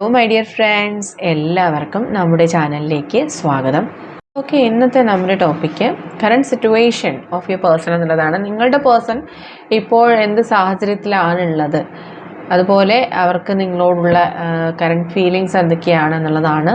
Hello my dear friends എല്ലാവർക്കും നമ്മുടെ ചാനലിലേക്ക് സ്വാഗതം. ഓക്കെ ഇന്നത്തെ നമ്മുടെ topic current situation of your person എന്നുള്ളതാണ്. നിങ്ങളുടെ പേഴ്സൺ ഇപ്പോൾ എന്ത് സാഹചര്യത്തിലാണുള്ളത് അതുപോലെ അവർക്ക് നിങ്ങളോടുള്ള കറണ്ട് ഫീലിങ്സ് എന്തൊക്കെയാണ് എന്നുള്ളതാണ്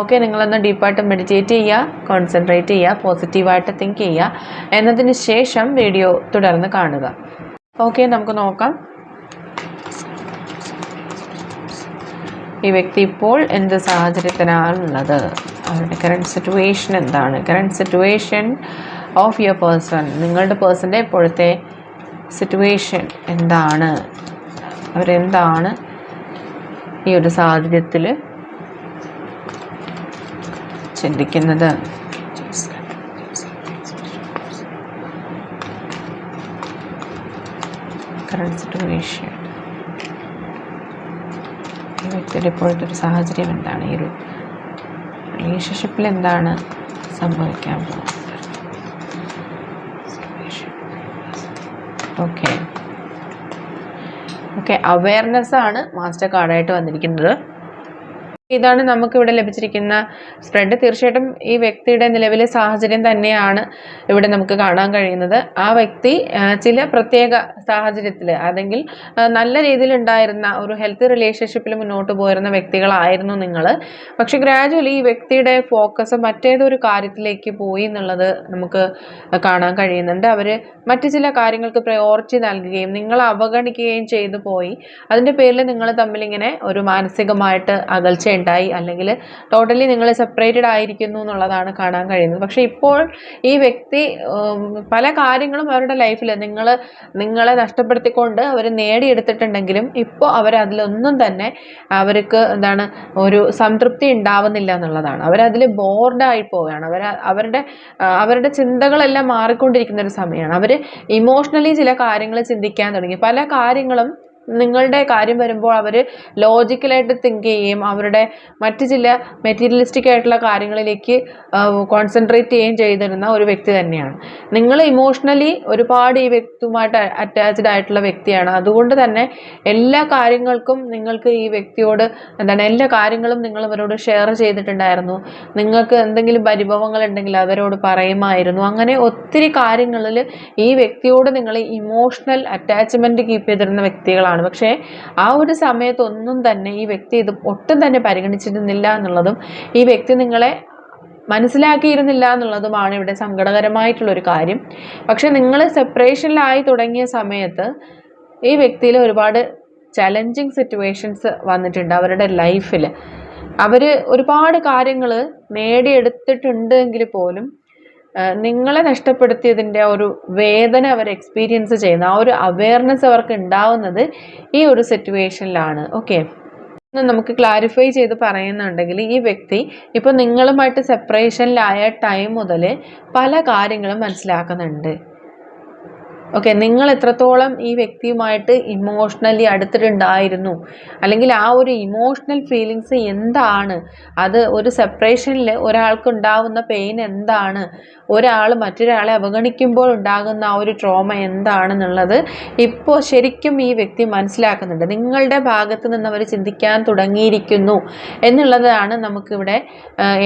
ഓക്കെ നിങ്ങളൊന്ന് ഡീപ്പായിട്ട് മെഡിറ്റേറ്റ് ചെയ്യുക കോൺസെൻട്രേറ്റ് ചെയ്യുക പോസിറ്റീവായിട്ട് തിങ്ക് ചെയ്യുക. എന്നതിന് ശേഷം വീഡിയോ തുടർന്ന് കാണുക. ഓക്കെ നമുക്ക് നോക്കാം. ഈ വ്യക്തി ഇപ്പോൾ എന്ത് സാഹചര്യത്തിനാണുള്ളത് അവരുടെ കറണ്ട് സിറ്റുവേഷൻ എന്താണ്? Current situation of your person നിങ്ങളുടെ പേഴ്സന്റെ ഇപ്പോഴത്തെ സിറ്റുവേഷൻ എന്താണ്? അവരെന്താണ് ഈ ഒരു സാഹചര്യത്തിൽ ചിന്തിക്കുന്നത്. ഈ വ്യക്തിയുടെ ഇപ്പോഴത്തെ ഒരു സാഹചര്യം എന്താണ്? ഈ ഒരു റിലേഷൻഷിപ്പിൽ എന്താണ് സംഭവിക്കാൻ പോകുന്നത്? ഓക്കെ ഓക്കെ അവയർനെസ് ആണ് മാസ്റ്റർ കാർഡായിട്ട് വന്നിരിക്കുന്നത്. ഇതാണ് നമുക്കിവിടെ ലഭിച്ചിരിക്കുന്ന സ്പ്രെഡ് തീർച്ചയായിട്ടും ഈ വ്യക്തിയുടെ നിലവിലെ സാഹചര്യം തന്നെയാണ് ഇവിടെ നമുക്ക് കാണാൻ കഴിയുന്നത്. ആ വ്യക്തി ചില പ്രത്യേക സാഹചര്യത്തിൽ അല്ലെങ്കിൽ നല്ല രീതിയിൽ ഉണ്ടായിരുന്ന ഒരു ഹെൽത്ത് റിലേഷൻഷിപ്പിൽ മുന്നോട്ട് പോയിരുന്ന വ്യക്തികളായിരുന്നു നിങ്ങൾ പക്ഷെ ഗ്രാജുവലി ഈ വ്യക്തിയുടെ ഫോക്കസ് മറ്റേതൊരു കാര്യത്തിലേക്ക് പോയി എന്നുള്ളത് നമുക്ക് കാണാൻ കഴിയുന്നുണ്ട്. അവർ മറ്റു ചില കാര്യങ്ങൾക്ക് പ്രയോറിറ്റി നൽകുകയും നിങ്ങളെ അവഗണിക്കുകയും ചെയ്തു പോയി. അതിന്റെ പേരിൽ നിങ്ങൾ തമ്മിലിങ്ങനെ ഒരു മാനസികമായിട്ട് അകൽച്ച ഉണ്ടായി. അല്ലെങ്കിൽ ടോട്ടലി നിങ്ങൾ സെപ്പറേറ്റഡ് ആയിരിക്കുന്നു എന്നുള്ളതാണ് കാണാൻ കഴിയുന്നത്. പക്ഷെ ഇപ്പോൾ ഈ വ്യക്തി പല കാര്യങ്ങളും അവരുടെ ലൈഫിൽ നിങ്ങൾ നിങ്ങളെ നഷ്ടപ്പെടുത്തിക്കൊണ്ട് അവർ നേടിയെടുത്തിട്ടുണ്ടെങ്കിലും ഇപ്പോൾ അവർ അതിലൊന്നും തന്നെ അവർക്ക് എന്താണ് ഒരു സംതൃപ്തി ഉണ്ടാവുന്നില്ല എന്നുള്ളതാണ്. അവരതിൽ ബോർഡായി പോവുകയാണ്. അവർ അവരുടെ അവരുടെ ചിന്തകളെല്ലാം മാറിക്കൊണ്ടിരിക്കുന്ന ഒരു സമയമാണ്. അവർ ഇമോഷണലി ചില കാര്യങ്ങൾ ചിന്തിക്കാൻ തുടങ്ങി. പല കാര്യങ്ങളും നിങ്ങളുടെ കാര്യം വരുമ്പോൾ അവർ ലോജിക്കലായിട്ട് തിങ്ക് ചെയ്യുകയും അവരുടെ മറ്റ് ചില മെറ്റീരിയലിസ്റ്റിക് ആയിട്ടുള്ള കാര്യങ്ങളിലേക്ക് കോൺസെൻട്രേറ്റ് ചെയ്യുകയും ചെയ്തിരുന്ന ഒരു വ്യക്തി തന്നെയാണ്. നിങ്ങൾ ഇമോഷണലി ഒരുപാട് ഈ വ്യക്തിയുമായിട്ട് അറ്റാച്ച്ഡ് ആയിട്ടുള്ള വ്യക്തിയാണ്. അതുകൊണ്ട് തന്നെ എല്ലാ കാര്യങ്ങൾക്കും നിങ്ങൾക്ക് ഈ വ്യക്തിയോട് എന്താണ് എല്ലാ കാര്യങ്ങളും നിങ്ങൾ അവരോട് ഷെയർ ചെയ്തിട്ടുണ്ടായിരുന്നു. നിങ്ങൾക്ക് എന്തെങ്കിലും പരിഭവങ്ങൾ ഉണ്ടെങ്കിൽ അവരോട് പറയുമായിരുന്നു. അങ്ങനെ ഒത്തിരി കാര്യങ്ങളിൽ ഈ വ്യക്തിയോട് നിങ്ങൾ ഇമോഷണൽ അറ്റാച്ച്മെന്റ് കീപ്പ് ചെയ്തിരുന്ന വ്യക്തികളാണ്. പക്ഷേ ആ ഒരു സമയത്തൊന്നും തന്നെ ഈ വ്യക്തി ഇത് ഒട്ടും തന്നെ പരിഗണിച്ചിരുന്നില്ല എന്നുള്ളതും ഈ വ്യക്തി നിങ്ങളെ മനസ്സിലാക്കിയിരുന്നില്ല എന്നുള്ളതുമാണ് ഇവിടെ സങ്കടകരമായിട്ടുള്ളൊരു കാര്യം. പക്ഷെ നിങ്ങൾ സെപ്പറേഷനിലായി തുടങ്ങിയ സമയത്ത് ഈ വ്യക്തിയിൽ ഒരുപാട് ചലഞ്ചിങ് സിറ്റുവേഷൻസ് വന്നിട്ടുണ്ട് അവരുടെ ലൈഫിൽ അവർ ഒരുപാട് കാര്യങ്ങൾ നേടിയെടുത്തിട്ടുണ്ട് എങ്കിൽ പോലും നിങ്ങളെ നഷ്ടപ്പെടുത്തിയതിന്റെ ഒരു വേദന അവർ എക്സ്പീരിയൻസ് ചെയ്യുന്ന ആ ഒരു അവയർനെസ് അവർക്ക് ഉണ്ടാവുന്നത് ഈ ഒരു സിറ്റുവേഷനിലാണ് ഓക്കെ നമുക്ക് ക്ലാരിഫൈ ചെയ്ത് പറയുന്നുണ്ടെങ്കിൽ ഈ വ്യക്തി ഇപ്പോൾ നിങ്ങളുമായിട്ട് സെപ്പറേഷനിലായ ടൈം മുതൽ പല കാര്യങ്ങളും മനസ്സിലാക്കുന്നുണ്ട്. ഓക്കെ നിങ്ങൾ എത്രത്തോളം ഈ വ്യക്തിയുമായിട്ട് ഇമോഷണലി അടുത്തിട്ടുണ്ടായിരുന്നു? അല്ലെങ്കിൽ ആ ഒരു ഇമോഷണൽ ഫീലിങ്സ് എന്താണ്? അത് ഒരു സെപ്പറേഷനിൽ ഒരാൾക്ക് ഉണ്ടാകുന്ന പെയിൻ എന്താണ്? ഒരാൾ മറ്റൊരാളെ അവഗണിക്കുമ്പോൾ ഉണ്ടാകുന്ന ആ ഒരു ട്രോമ എന്താണെന്നുള്ളത് ഇപ്പോൾ ശരിക്കും ഈ വ്യക്തി മനസ്സിലാക്കുന്നുണ്ട്. നിങ്ങളുടെ ഭാഗത്ത് നിന്ന് അവർ ചിന്തിക്കാൻ തുടങ്ങിയിരിക്കുന്നു എന്നുള്ളതാണ് നമുക്കിവിടെ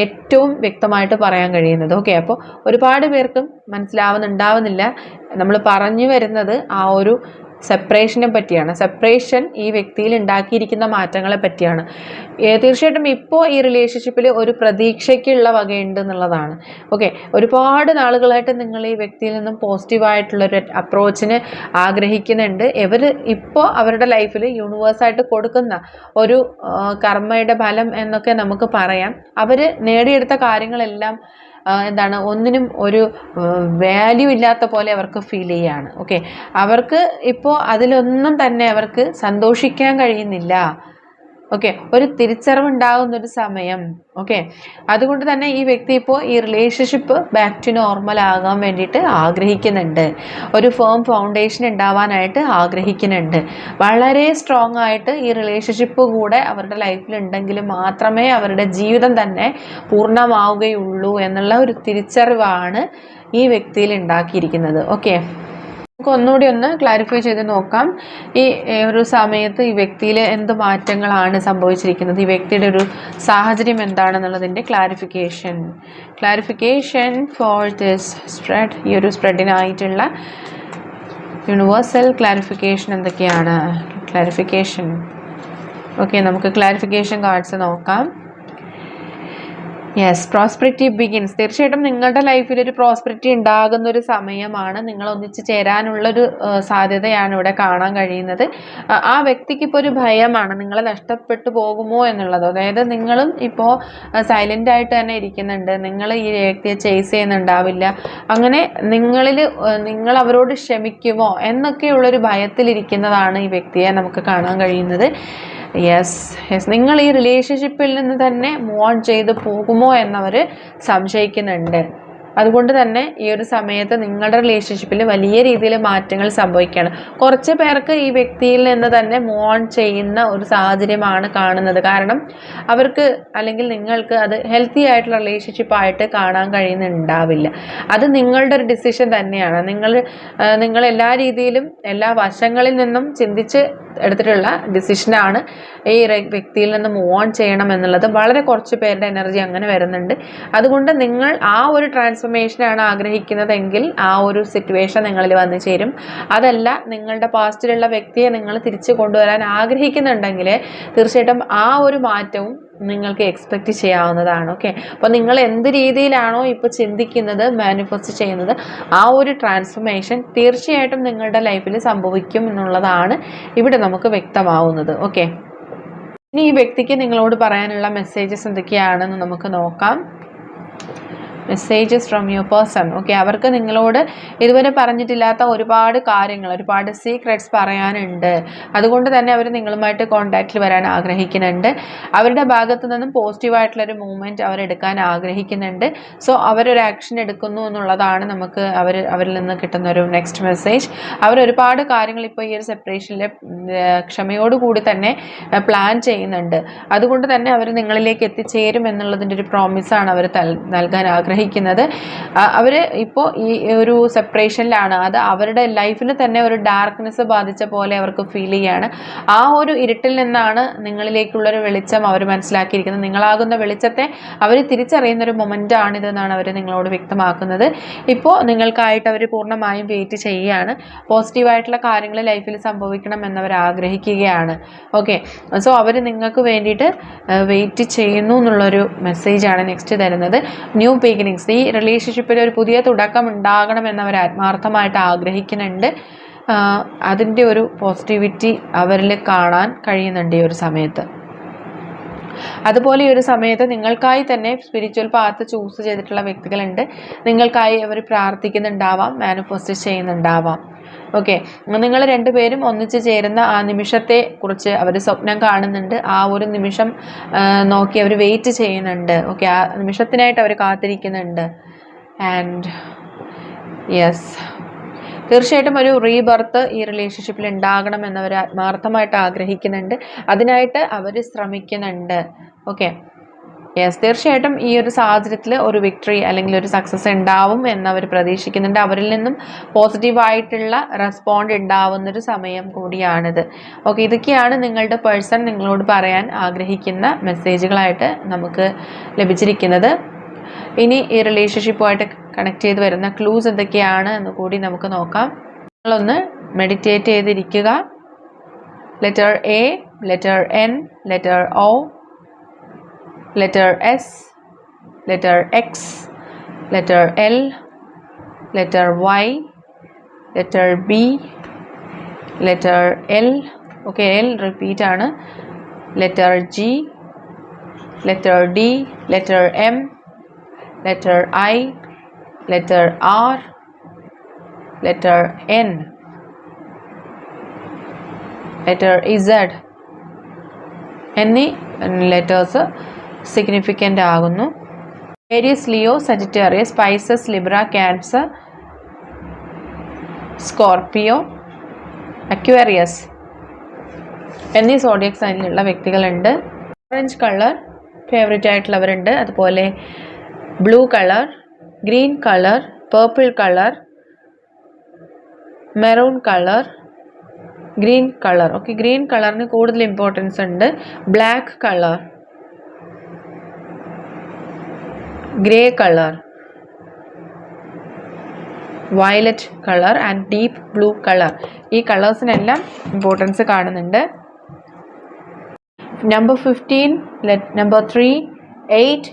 ഏറ്റവും വ്യക്തമായിട്ട് പറയാൻ കഴിയുന്നത്. ഓക്കെ അപ്പോൾ ഒരുപാട് പേർക്കും മനസ്സിലാവുന്നുണ്ടാവുന്നില്ല. നമ്മൾ പറഞ്ഞു വരുന്നത് ആ ഒരു സെപ്പറേഷനെ പറ്റിയാണ്. സെപ്പറേഷൻ ഈ വ്യക്തിയിൽ ഉണ്ടാക്കിയിരിക്കുന്ന മാറ്റങ്ങളെ പറ്റിയാണ്. തീർച്ചയായിട്ടും ഇപ്പോൾ ഈ റിലേഷൻഷിപ്പിൽ ഒരു പ്രതീക്ഷയ്ക്കുള്ള വകയുണ്ട് എന്നുള്ളതാണ്. ഓക്കെ ഒരുപാട് നാളുകളായിട്ട് നിങ്ങൾ ഈ വ്യക്തിയിൽ നിന്നും പോസിറ്റീവായിട്ടുള്ളൊരു അപ്രോച്ചിന് ആഗ്രഹിക്കുന്നുണ്ട്. ഇവർ ഇപ്പോൾ അവരുടെ ലൈഫിൽ യൂണിവേഴ്സായിട്ട് കൊടുക്കുന്ന ഒരു കർമ്മയുടെ ഫലം എന്നൊക്കെ നമുക്ക് പറയാം. അവർ നേടിയെടുത്ത കാര്യങ്ങളെല്ലാം എന്താണ് ഒന്നിനും ഒരു വാല്യൂ ഇല്ലാത്ത പോലെ അവർക്ക് ഫീൽ ചെയ്യുകയാണ് ഓക്കെ അവർക്ക് ഇപ്പോൾ അതിലൊന്നും തന്നെ അവർക്ക് സന്തോഷിക്കാൻ കഴിയുന്നില്ല. ഓക്കെ? ഒരു തിരിച്ചറിവ് ഉണ്ടാകുന്ന ഒരു സമയം. ഓക്കെ? അതുകൊണ്ട് തന്നെ ഈ വ്യക്തി ഇപ്പോൾ ഈ റിലേഷൻഷിപ്പ് ബാക്ക് ടു നോർമൽ ആകാൻ വേണ്ടിയിട്ട് ആഗ്രഹിക്കുന്നുണ്ട്. ഒരു ഫേം ഫൗണ്ടേഷൻ ഉണ്ടാവാനായിട്ട് ആഗ്രഹിക്കുന്നുണ്ട്. വളരെ സ്ട്രോങ് ആയിട്ട് ഈ റിലേഷൻഷിപ്പ് കൂടെ അവരുടെ ലൈഫിൽ ഉണ്ടെങ്കിൽ മാത്രമേ അവരുടെ ജീവിതം തന്നെ പൂർണമാവുകയുള്ളൂ എന്നുള്ള ഒരു തിരിച്ചറിവാണ് ഈ വ്യക്തിയിൽ ഉണ്ടാക്കിയിരിക്കുന്നത്. ഓക്കെ? നമുക്ക് ഒന്നുകൂടി ഒന്ന് ക്ലാരിഫൈ ചെയ്ത് നോക്കാം. ഈ ഒരു സമയത്ത് ഈ വ്യക്തിയിൽ എന്ത് മാറ്റങ്ങളാണ് സംഭവിച്ചിരിക്കുന്നത്? ഈ വ്യക്തിയുടെ ഒരു സാഹചര്യം എന്താണെന്നുള്ളതിന്റെ clarification clarification for this spread ഈ ഒരു സ്പ്രെഡിനായിട്ടുള്ള യൂണിവേഴ്സൽ ക്ലാരിഫിക്കേഷൻ എന്തൊക്കെയാണ്? ക്ലാരിഫിക്കേഷൻ ഓക്കെ നമുക്ക് ക്ലാരിഫിക്കേഷൻ കാർഡ്സ് നോക്കാം. യെസ് പ്രോസ്പെരിറ്റി ബിഗിൻസ് തീർച്ചയായിട്ടും നിങ്ങളുടെ ലൈഫിൽ ഒരു പ്രോസ്പെരിറ്റി ഉണ്ടാകുന്ന ഒരു സമയമാണ് നിങ്ങൾ ഒന്നിച്ച് ചേരാനുള്ളൊരു സാധ്യതയാണ് ഇവിടെ കാണാൻ കഴിയുന്നത്. ആ വ്യക്തിക്ക് ഇപ്പോൾ ഒരു ഭയമാണ്. നിങ്ങൾ നഷ്ടപ്പെട്ടു പോകുമോ എന്നുള്ളത്. അതായത് നിങ്ങളും ഇപ്പോൾ സൈലന്റ് ആയിട്ട് തന്നെ ഇരിക്കുന്നുണ്ട്. നിങ്ങൾ ഈ വ്യക്തിയെ ചേസ് ചെയ്യുന്നുണ്ടാവില്ല. അങ്ങനെ നിങ്ങളിൽ നിങ്ങൾ അവരോട് ക്ഷമിക്കുമോ എന്നൊക്കെയുള്ളൊരു ഭയത്തിലിരിക്കുന്നതാണ് ഈ വ്യക്തിയെ നമുക്ക് കാണാൻ കഴിയുന്നത്. യെസ് യെസ് നിങ്ങൾ ഈ റിലേഷൻഷിപ്പിൽ നിന്ന് തന്നെ മൂവ് ഓൺ ചെയ്ത് പോകുമോ എന്നവർ സംശയിക്കുന്നുണ്ട്. അതുകൊണ്ട് തന്നെ ഈ ഒരു സമയത്ത് നിങ്ങളുടെ റിലേഷൻഷിപ്പിൽ വലിയ രീതിയിൽ മാറ്റങ്ങൾ സംഭവിക്കുകയാണ്. കുറച്ച് പേർക്ക് ഈ വ്യക്തിയിൽ നിന്ന് തന്നെ മൂവ് ഓൺ ചെയ്യുന്ന ഒരു സാഹചര്യമാണ് കാണുന്നത്. കാരണം അവർക്ക് അല്ലെങ്കിൽ നിങ്ങൾക്ക് അത് ഹെൽത്തി ആയിട്ടുള്ള റിലേഷൻഷിപ്പ് ആയിട്ട് കാണാൻ കഴിയുന്നുണ്ടാവില്ല. അത് നിങ്ങളുടെ ഒരു ഡിസിഷൻ തന്നെയാണ്. നിങ്ങൾ നിങ്ങൾ എല്ലാ രീതിയിലും എല്ലാ വശങ്ങളിൽ നിന്നും ചിന്തിച്ച് എടുത്തിട്ടുള്ള ഡിസിഷനാണ് ഈ വ്യക്തിയിൽ നിന്ന് മൂവ് ഓൺ ചെയ്യണം എന്നുള്ളത്. വളരെ കുറച്ച് പേരുടെ എനർജി അങ്ങനെ വരുന്നുണ്ട്. അതുകൊണ്ട് നിങ്ങൾ ആ ഒരു ട്രാൻസ്ഫർമേഷനാണ് ആഗ്രഹിക്കുന്നതെങ്കിൽ ആ ഒരു സിറ്റുവേഷൻ നിങ്ങളിൽ വന്നു ചേരും. അതല്ല നിങ്ങളുടെ പാസ്റ്റിലുള്ള വ്യക്തിയെ നിങ്ങൾ തിരിച്ചു കൊണ്ടുവരാൻ ആഗ്രഹിക്കുന്നുണ്ടെങ്കിൽ തീർച്ചയായിട്ടും ആ ഒരു മാറ്റവും നിങ്ങൾക്ക് എക്സ്പെക്റ്റ് ചെയ്യാവുന്നതാണ് ഓക്കെ അപ്പോൾ നിങ്ങൾ എന്ത് രീതിയിലാണോ ഇപ്പോൾ ചിന്തിക്കുന്നത് മാനിഫെസ്റ്റ് ചെയ്യുന്നത് ആ ഒരു ട്രാൻസ്ഫർമേഷൻ തീർച്ചയായിട്ടും നിങ്ങളുടെ ലൈഫിൽ സംഭവിക്കും എന്നുള്ളതാണ് ഇവിടെ നമുക്ക് വ്യക്തമാവുന്നത് ഓക്കെ ഇനി ഈ വ്യക്തിക്ക് നിങ്ങളോട് പറയാനുള്ള മെസ്സേജസ് എന്തൊക്കെയാണെന്ന് നമുക്ക് നോക്കാം. Messages from your person okay അവർക്ക് നിങ്ങളോട് ഇതുവരെ പറഞ്ഞിട്ടില്ലാത്ത ഒരുപാട് കാര്യങ്ങൾ ഒരുപാട് സീക്രട്സ് പറയാനുണ്ട്. അതുകൊണ്ട് തന്നെ അവർ നിങ്ങളുമായിട്ട് കോണ്ടാക്റ്റിൽ വരാൻ ആഗ്രഹിക്കുന്നുണ്ട്. അവരുടെ ഭാഗത്തു നിന്നും പോസിറ്റീവായിട്ടുള്ളൊരു മൂവ്മെന്റ് അവരെടുക്കാൻ ആഗ്രഹിക്കുന്നുണ്ട്. സോ അവരൊരു ആക്ഷൻ എടുക്കുന്നു എന്നുള്ളതാണ് നമുക്ക് അവർ അവരിൽ നിന്ന് കിട്ടുന്ന ഒരു നെക്സ്റ്റ് മെസ്സേജ് അവർ ഒരുപാട് കാര്യങ്ങൾ ഇപ്പോൾ ഈ ഒരു സെപ്പറേഷനിലെ ക്ഷമയോടുകൂടി തന്നെ പ്ലാൻ ചെയ്യുന്നുണ്ട്. അതുകൊണ്ട് തന്നെ അവർ നിങ്ങളിലേക്ക് എത്തിച്ചേരും എന്നുള്ളതിന്റെ ഒരു പ്രോമിസാണ് അവർ നൽകാൻ ആഗ്രഹിക്കുന്നത്. ആഗ്രഹിക്കുന്നത്. അവർ ഇപ്പോൾ ഈ ഒരു സെപ്പറേഷനിലാണ് അത് അവരുടെ ലൈഫിന് തന്നെ ഒരു ഡാർക്ക്നെസ് ബാധിച്ച പോലെ അവർക്ക് ഫീൽ ചെയ്യാണ്. ആ ഒരു ഇരുട്ടിൽ നിന്നാണ് നിങ്ങളിലേക്കുള്ളൊരു വെളിച്ചം അവർ മനസ്സിലാക്കിയിരിക്കുന്നത്. നിങ്ങളാകുന്ന വെളിച്ചത്തെ അവർ തിരിച്ചറിയുന്ന ഒരു മൊമെന്റ് ആണിതെന്നാണ് അവർ നിങ്ങളോട് വ്യക്തമാക്കുന്നത്. ഇപ്പോൾ നിങ്ങൾക്കായിട്ട് അവർ പൂർണമായും വെയിറ്റ് ചെയ്യുകയാണ്. പോസിറ്റീവായിട്ടുള്ള കാര്യങ്ങൾ ലൈഫിൽ സംഭവിക്കണം എന്നവർ ആഗ്രഹിക്കുകയാണ്. ഓക്കെ സോ അവർ നിങ്ങൾക്ക് വേണ്ടിയിട്ട് വെയിറ്റ് ചെയ്യുന്നു എന്നുള്ളൊരു മെസ്സേജാണ് നെക്സ്റ്റ് തരുന്നത്. ന്യൂ ബിഗിനിങ് ബിഗിനിങ്സ് ഈ റിലേഷൻഷിപ്പിൽ ഒരു പുതിയ തുടക്കം ഉണ്ടാകണമെന്ന് അവർ ആത്മാർത്ഥമായിട്ട് ആഗ്രഹിക്കുന്നുണ്ട്. അതിന്റെ ഒരു പോസിറ്റിവിറ്റി അവരിൽ കാണാൻ കഴിയുന്നുണ്ട് ഈ ഒരു സമയത്ത്. അതുപോലെ ഈ ഒരു സമയത്ത് നിങ്ങൾക്കായി തന്നെ സ്പിരിച്വൽ പാത്ത് ചൂസ് ചെയ്തിട്ടുള്ള വ്യക്തികളുണ്ട്. നിങ്ങൾക്കായി അവർ പ്രാർത്ഥിക്കുന്നുണ്ടാവാം മാനിഫെസ്റ്റ് ചെയ്യുന്നുണ്ടാവാം. ഓക്കെ നിങ്ങൾ രണ്ടുപേരും ഒന്നിച്ച് ചേരുന്ന ആ നിമിഷത്തെ കുറിച്ച് അവർ സ്വപ്നം കാണുന്നുണ്ട്. ആ ഒരു നിമിഷം നോക്കി അവർ വെയിറ്റ് ചെയ്യുന്നുണ്ട്. ഓക്കെ ആ നിമിഷത്തിനായിട്ട് അവർ കാത്തിരിക്കുന്നുണ്ട്. ആൻഡ് യെസ് തീർച്ചയായിട്ടും ഒരു റീബർത്ത് ഈ റിലേഷൻഷിപ്പിൽ ഉണ്ടാകണം എന്നവർ ആത്മാർത്ഥമായിട്ട് ആഗ്രഹിക്കുന്നുണ്ട്. അതിനായിട്ട് അവർ ശ്രമിക്കുന്നുണ്ട്. ഓക്കെ യെസ് തീർച്ചയായിട്ടും ഈ ഒരു സാഹചര്യത്തിൽ ഒരു വിക്ടറി അല്ലെങ്കിൽ ഒരു സക്സസ് ഉണ്ടാവും എന്നവർ പ്രതീക്ഷിക്കുന്നുണ്ട്. അവരിൽ നിന്നും പോസിറ്റീവായിട്ടുള്ള റെസ്പോണ്ട് ഉണ്ടാവുന്നൊരു സമയം കൂടിയാണിത്. ഓക്കെ ഇതൊക്കെയാണ് നിങ്ങളുടെ പേഴ്സൺ നിങ്ങളോട് പറയാൻ ആഗ്രഹിക്കുന്ന മെസ്സേജുകളായിട്ട് നമുക്ക് ലഭിച്ചിരിക്കുന്നത്. ഇനി ഈ റിലേഷൻഷിപ്പുമായിട്ട് കണക്ട് ചെയ്ത് വരുന്ന ക്ലൂസ് എന്തൊക്കെയാണ് എന്ന് കൂടി നമുക്ക് നോക്കാം. നിങ്ങളൊന്ന് മെഡിറ്റേറ്റ് ചെയ്തിരിക്കുക. Letter A letter N letter O letter S letter X letter L letter Y letter B letter L okay L repeat ആണ്. Letter G letter D letter M, letter I, letter R, letter N, letter Z, എന്നീ letters significant ആകുന്നു. Aries Leo Sagittarius Pisces Libra Cancer Scorpio Aquarius എന്നീ zodiac സൈനിലുള്ള വ്യക്തികളുണ്ട്. Orange colour favourite ആയിട്ടുള്ളവരുണ്ട്. അതുപോലെ blue colour green colour purple colour maroon colour green colour okay green കളറിന് കൂടുതൽ importance ഉണ്ട്. Black colour grey colour violet colour and deep blue colour ഈ കളേഴ്സിനെല്ലാം ഇമ്പോർട്ടൻസ് കാണുന്നുണ്ട്. Number fifteen number three eight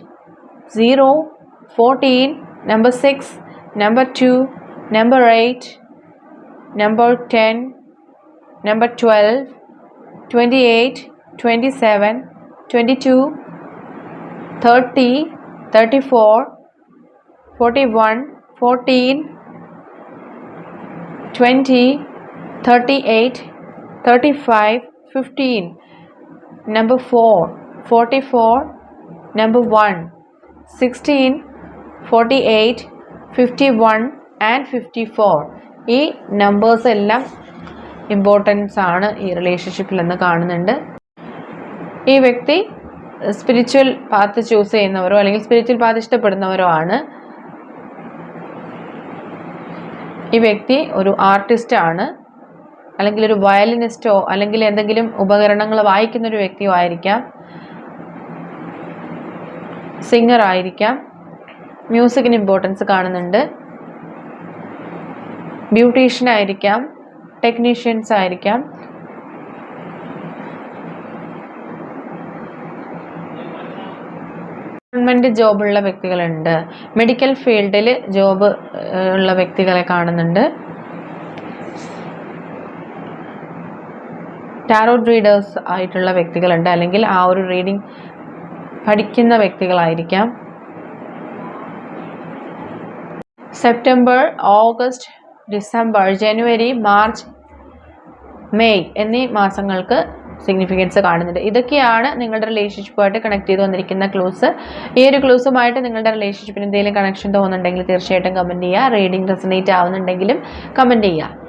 0, 14, number 6, number 2, number 8, number 10, number 12, 28, 27, 22, 30, 34, 41, 14, 20, 38, 35, 15, number 4, 44, number 1. 16 48 51 and fifty four ഈ numbers എല്ലാം importance ആണ് ഈ റിലേഷൻഷിപ്പിൽ എന്ന് കാണുന്നുണ്ട്. ഈ വ്യക്തി സ്പിരിച്വൽ പാത്ത് ചൂസ് ചെയ്യുന്നവരോ അല്ലെങ്കിൽ സ്പിരിച്വൽ പാത്ത് ഇഷ്ടപ്പെടുന്നവരോ ആണ്. ഈ വ്യക്തി ഒരു ആർട്ടിസ്റ്റ് ആണ്. അല്ലെങ്കിൽ ഒരു വയലിനിസ്റ്റോ അല്ലെങ്കിൽ എന്തെങ്കിലും ഉപകരണങ്ങൾ വായിക്കുന്ന ഒരു വ്യക്തിയോ ആയിരിക്കാം. സിംഗർ ആയിരിക്കാം. മ്യൂസിക്കിന് ഇമ്പോർട്ടൻസ് കാണുന്നുണ്ട്. ബ്യൂട്ടീഷ്യൻ ആയിരിക്കാം. ടെക്നീഷ്യൻസ് ആയിരിക്കാം. ഗവൺമെന്റ് ജോബുള്ള വ്യക്തികളുണ്ട്. മെഡിക്കൽ ഫീൽഡിൽ ജോബ് ഉള്ള വ്യക്തികളെ കാണുന്നുണ്ട്. ടാരോട്ട് റീഡേഴ്സ് ആയിട്ടുള്ള വ്യക്തികളുണ്ട്. അല്ലെങ്കിൽ ആ ഒരു റീഡിംഗ് പഠിക്കുന്ന വ്യക്തികളായിരിക്കാം. September August December January March May എന്നീ മാസങ്ങൾക്ക് സിഗ്നിഫിക്കൻസ് കാണുന്നുണ്ട്. ഇതൊക്കെയാണ് നിങ്ങളുടെ റിലേഷൻഷിപ്പുമായിട്ട് കണക്ട് ചെയ്ത് വന്നിരിക്കുന്ന ക്ലൂസ് ഈ ഒരു ക്ലൂസുമായിട്ട് നിങ്ങളുടെ റിലേഷൻഷിപ്പിന് എന്തെങ്കിലും കണക്ഷൻ തോന്നുന്നുണ്ടെങ്കിൽ തീർച്ചയായിട്ടും കമന്റ് ചെയ്യുക. റീഡിംഗ് റെസനേറ്റ് ആവുന്നുണ്ടെങ്കിലും കമന്റ് ചെയ്യുക.